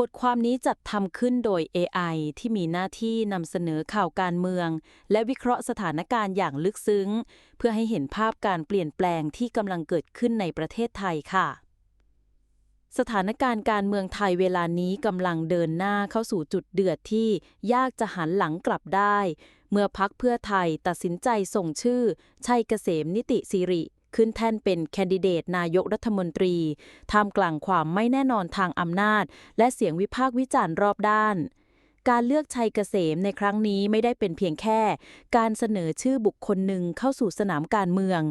บทความนี้จัดทำขึ้นโดย AI ที่มีหน้าที่นำเสนอข่าวการเมือง และวิเคราะห์สถานการณ์อย่างลึกซึ้ง เพื่อให้เห็นภาพการเปลี่ยนแปลงที่กำลังเกิดขึ้นในประเทศไทยค่ะ สถานการณ์การเมืองไทยเวลานี้กำลังเดินหน้าเข้าสู่จุดเดือดที่ยากจะหันหลังกลับได้ เมื่อพักเพื่อไทยตัดสินใจส่งชื่อ ชัยเกษมนิติสิริ ขึ้นแท่นเป็นแคนดิเดตนายกรัฐมนตรีท่ามกลางความไม่แน่นอนทางอำนาจ และเสียงวิพากษ์วิจารณ์รอบด้าน การเลือกชัยเกษมในครั้งนี้ไม่ได้เป็นเพียงแค่ การเสนอชื่อบุคคลหนึ่งเข้าสู่สนามการเมือง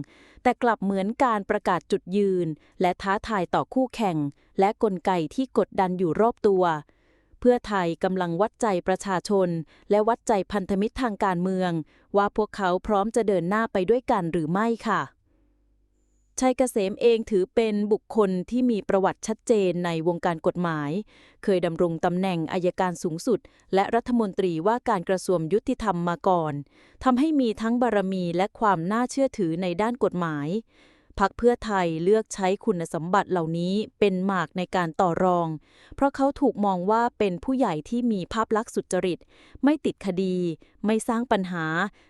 แต่กลับเหมือนการประกาศจุดยืน และท้าทายต่อคู่แข่ง และกลไกที่กดดันอยู่รอบตัวเพื่อไทยกำลังวัดใจประชาชน และวัดใจพันธมิตรทางการเมือง ว่าพวกเขาพร้อมจะเดินหน้าไปด้วยกันหรือไม่ค่ะ ชัยเกษมเองถือเป็นบุคคลที่มีประวัติชัดเจนในวงการกฎหมาย เคยดำรงตำแหน่งอายการสูงสุด และรัฐมนตรีว่าการกระทรวงยุติธรรมมาก่อนทำให้มีทั้งบารมีและความน่าเชื่อถือในด้านกฎหมายพักเพื่อไทยเลือกใช้คุณสมบัติเหล่านี้เป็นหมากในการต่อรอง เพราะเขาถูกมองว่าเป็นผู้ใหญ่ที่มีภาพลักษณ์สุจริต ไม่ติดคดี ไม่สร้างปัญหา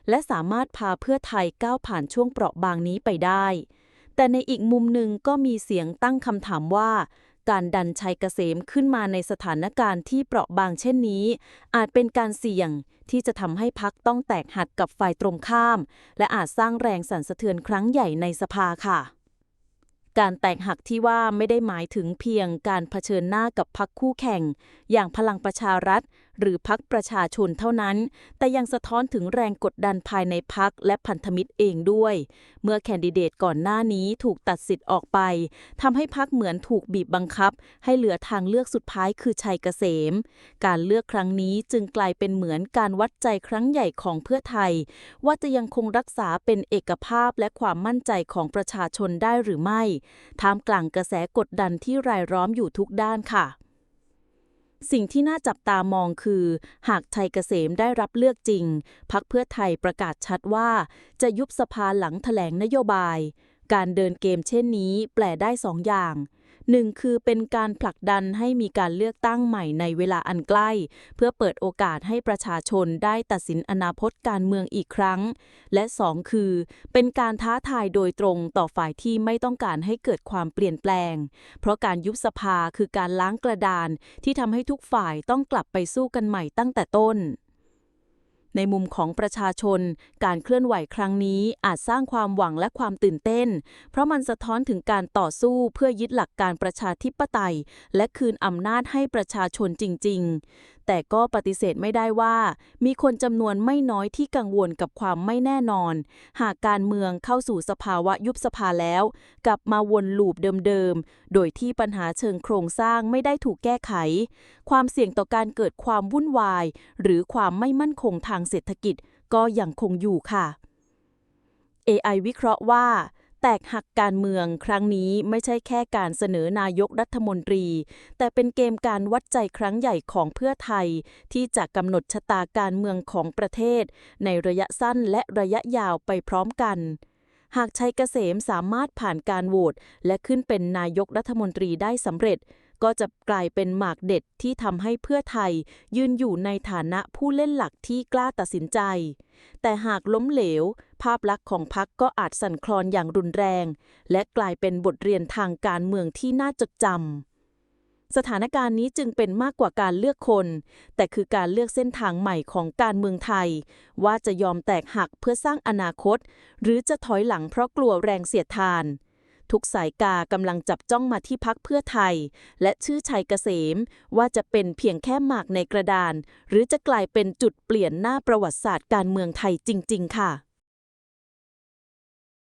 และสามารถพาเพื่อไทยก้าวผ่านช่วงเปราะบางนี้ไปได้ แต่ในอีกมุมหนึ่งก็มีเสียงตั้งคำถามว่า การดันชัยเกษมขึ้นมาในสถานการณ์ที่เปราะบางเช่นนี้ อาจเป็นการเสี่ยงที่จะทำให้พักต้องแตกหักกับฝ่ายตรงข้าม และอาจสร้างแรงสั่นสะเทือนครั้งใหญ่ในสภาค่ะ การแตกหักที่ว่าไม่ได้หมายถึงเพียงการเผชิญหน้ากับพักคู่แข่ง อย่างพลังประชารัฐ หรือพักประชาชนเท่านั้น แต่ยังสะท้อนถึงแรงกดดันภายในพักและพันธมิตรเองด้วย เมื่อแคนดิเดตก่อนหน้านี้ถูกตัดสิทธิ์ออกไปทำให้พักเหมือนถูกบีบบังคับ ให้เหลือทางเลือกสุดท้ายคือชัยเกษม การเลือกครั้งนี้จึงกลายเป็นเหมือนการวัดใจครั้งใหญ่ของเพื่อไทย ว่าจะยังคงรักษาเป็นเอกภาพและความมั่นใจของประชาชนได้หรือไม่ ท่ามกลางกระแสกดดันที่รายล้อมอยู่ทุกด้านค่ะ สิ่งที่น่าจับตามองคือ หากชัยเกษมได้รับเลือกจริง พักเพื่อไทยประกาศชัดว่า จะยุบสภาหลังแถลงนโยบาย การเดินเกมเช่นนี้แปลได้สองอย่าง หนึ่งคือเป็นการผลักดันให้มีการเลือกตั้งใหม่ในเวลาอันใกล้ เพื่อเปิดโอกาสให้ประชาชนได้ตัดสินอนาคตการเมืองอีกครั้ง และสองคือ เป็นการท้าทายโดยตรงต่อฝ่ายที่ไม่ต้องการให้เกิดความเปลี่ยนแปลง เพราะการยุบสภาคือการล้างกระดานที่ทำให้ทุกฝ่ายต้องกลับไปสู้กันใหม่ตั้งแต่ต้น ในมุมของประชาชน การเคลื่อนไหวครั้งนี้อาจสร้างความหวังและความตื่นเต้น เพราะมันสะท้อนถึงการต่อสู้เพื่อยึดหลักการประชาธิปไตย และคืนอำนาจให้ประชาชนจริง ๆ แต่ก็ปฏิเสธไม่ได้ว่า มีคนจำนวนไม่น้อยที่กังวลกับความไม่แน่นอน หากการเมืองเข้าสู่สภาวะยุบสภาแล้ว กลับมาวนลูปเดิมๆ โดยที่ปัญหาเชิงโครงสร้างไม่ได้ถูกแก้ไข ความเสี่ยงต่อการเกิดความวุ่นวาย หรือความไม่มั่นคงทางเศรษฐกิจก็ยังคงอยู่ค่ะ AI วิเคราะห์ว่า แตกหักการเมืองครั้งนี้ไม่ใช่แค่การเสนอนายกรัฐมนตรี แต่เป็นเกมการวัดใจครั้งใหญ่ของเพื่อไทย ที่จะกำหนดชะตาการเมืองของประเทศ ในระยะสั้นและระยะยาวไปพร้อมกัน หากชัยเกษมสามารถผ่านการโหวตและขึ้นเป็นนายกรัฐมนตรีได้สำเร็จ ก็จะกลายเป็นหมากเด็ดที่ทำให้เพื่อไทย ยืนอยู่ในฐานะผู้เล่นหลักที่กล้าตัดสินใจ แต่หากล้มเหลวาพลักษณ์ของพรรคก็อาจสั่นคลอนอย่างรุนแรง และกลายเป็นบทเรียนทางการเมืองที่น่าจดจำสถานการณ์นี้จึงเป็นมากกว่าการเลือกคน แต่คือการเลือกเส้นทางใหม่ของการเมืองไทย ว่าจะยอมแตกหักเพื่อสร้างอนาคต หรือจะถอยหลังเพราะกลัวแรงเสียดทานทุกสายกากำลังจับจ้องมาที่พักเพื่อไทย และชื่อชัยเกษม ว่าจะเป็นเพียงแค่หมากในกระดาน หรือจะกลายเป็นจุดเปลี่ยนหน้าประวัติศาสตร์การเมืองไทยจริง ๆ ค่ะ